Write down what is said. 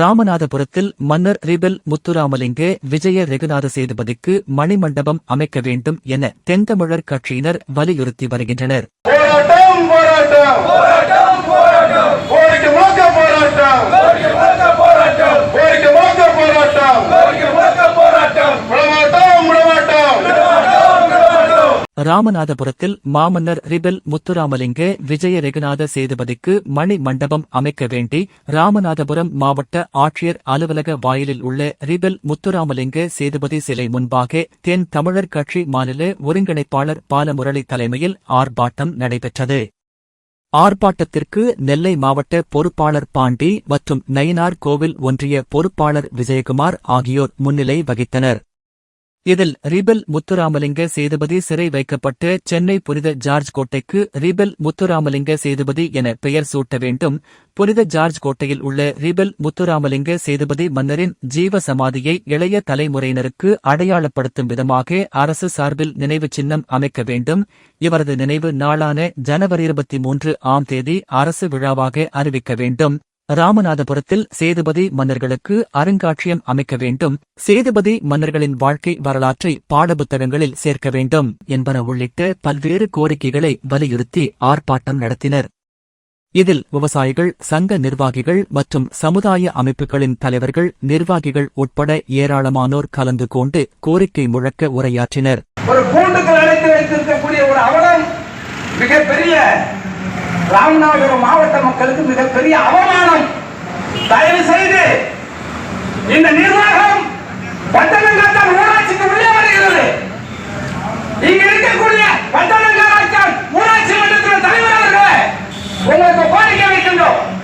ராமநாதபுரத்தில் மன்னர் ரிபெல் முத்துராமலிங்க விஜய ரெகுநாத சேதுபதிக்கு மணிமண்டபம் அமைக்க வேண்டும் என தென்தமிழர் கட்சியினர் வலியுறுத்தி வருகின்றனர். ராமநாதபுரத்தில் மாமன்னர் ரிபெல் முத்துராமலிங்க விஜய ரெகுநாத சேதுபதிக்கு மணி மண்டபம் அமைக்க வேண்டி ராமநாதபுரம் மாவட்ட ஆட்சியர் அலுவலக வாயிலில் உள்ள ரிபெல் முத்துராமலிங்க சேதுபதி சிலை முன்பாக தென் தமிழர் கட்சி மாநில ஒருங்கிணைப்பாளர் பாலமுரளி தலைமையில் ஆர்ப்பாட்டம் நடைபெற்றது. ஆர்ப்பாட்டத்திற்கு நெல்லை மாவட்ட பொறுப்பாளர் பாண்டி மற்றும் நயினார் கோவில் ஒன்றிய பொறுப்பாளர் விஜயகுமார் ஆகியோர் முன்னிலை வகித்தனர். இதில் ரிபல் முத்துராமலிங்க சேதுபதி சிறை வைக்கப்பட்டு சென்னை புனித ஜார்ஜ் கோட்டைக்கு ரிபல் முத்துராமலிங்க சேதுபதி என பெயர் சூட்ட வேண்டும். புனித ஜார்ஜ் கோட்டையில் உள்ள ரிபல் முத்துராமலிங்க சேதுபதி மன்னரின் ஜீவ சமாதியை இளைய தலைமுறையினருக்கு அடையாளப்படுத்தும் விதமாக அரசு சார்பில் நினைவு சின்னம் அமைக்க வேண்டும். இவரது நினைவு நாளான ஜனவரி இருபத்தி மூன்று ஆம் தேதி அரசு விழாவாக அறிவிக்க வேண்டும். ராமநாதபுரத்தில் சேதுபதி மன்னர்களுக்கு அருங்காட்சியம் அமைக்க வேண்டும். சேதுபதி மன்னர்களின் வாழ்க்கை வரலாற்றை பாடப்புத்தகங்களில் சேர்க்க வேண்டும் என்பன உள்ளிட்ட பல்வேறு கோரிக்கைகளை வலியுறுத்தி ஆர்ப்பாட்டம் நடத்தினர். இதில் விவசாயிகள் சங்க நிர்வாகிகள் மற்றும் சமுதாய அமைப்புகளின் தலைவர்கள் நிர்வாகிகள் உட்பட ஏராளமானோர் கலந்து கொண்டு கோரிக்கை முழக்க உரையாற்றினர். ஒரு கூண்டுக்குள் அடைத்து வைத்திருக்கக்கூடிய ஒரு அவலம் மிகப்பெரிய ராமநாதபுரம் மாவட்ட மக்களுக்கு மிகப்பெரிய அவமானம். தயவு செய்து இந்த நிர்வாகம்